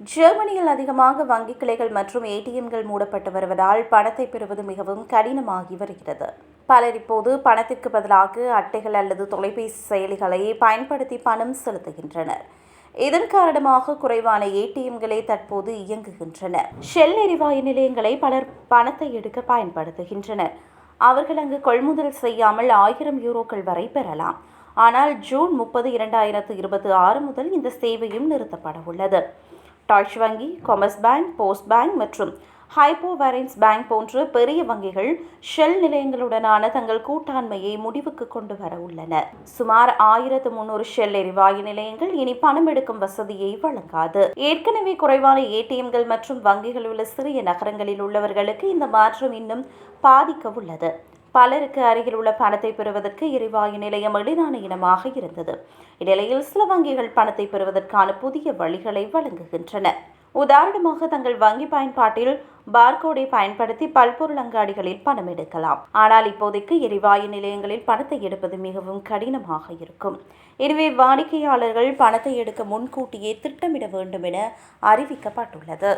ஜெர்மனியில் அதிகமாக வங்கிக் கிளைகள் மற்றும் ஏடிஎம்கள் மூடப்பட்டு வருவதால் பணத்தை பெறுவது மிகவும் கடினமாகி வருகிறது. பலர் இப்போது பணத்திற்கு பதிலாக அட்டைகள் அல்லது தொலைபேசி செயலிகளை பயன்படுத்தி பணம் செலுத்துகின்றனர். இதன் காரணமாக குறைவான ஏடிஎம்களே தற்போது இயங்குகின்றன. ஷெல் எரிவாயு நிலையங்களை பலர் பணத்தை எடுக்க பயன்படுத்துகின்றனர். அவர்கள் அங்கு கொள்முதல் செய்யாமல் ஆயிரம் யூரோக்கள் வரை பெறலாம். ஆனால் ஜூன் முப்பது இரண்டாயிரத்து இருபத்தி ஆறு முதல் இந்த சேவையும் நிறுத்தப்பட உள்ளது டாய்ச் வங்கி கொமர்ஸ் பேங்க் போஸ்ட் பேங்க் மற்றும் ஹைப்போ வேரன்ஸ் பேங்க் போன்ற பெரிய வங்கிகள் ஷெல் நிலையங்களுடனான தங்கள் கூட்டாண்மையை முடிவுக்கு கொண்டு வர உள்ளன. சுமார் ஆயிரத்து முன்னூறு ஷெல் எரிவாயு நிலையங்கள் இனி பணம் எடுக்கும் வசதியை வழங்காது. ஏற்கனவே குறைவான ஏடிஎம்கள் மற்றும் வங்கிகள் உள்ள சிறிய நகரங்களில் உள்ளவர்களுக்கு இந்த மாற்றம் இன்னும் பாதிக்க உள்ளது பலருக்கு அருகில் உள்ள பணத்தை பெறுவதற்கு எரிவாயு நிலையம் எளிதான இனமாக இருந்தது. இந்நிலையில் சில வங்கிகள் பணத்தை பெறுவதற்கான புதிய வழிகளை வழங்குகின்றன. உதாரணமாக தங்கள் வங்கி பயன்பாட்டில் பார்கோடை பயன்படுத்தி பல்பொருள் அங்காடிகளில் பணம் எடுக்கலாம். ஆனால் இப்போதைக்கு எரிவாயு நிலையங்களில் பணத்தை எடுப்பது மிகவும் கடினமாக இருக்கும். எனவே வாடிக்கையாளர்கள் பணத்தை எடுக்க முன்கூட்டியே திட்டமிட வேண்டும் என அறிவிக்கப்பட்டுள்ளது.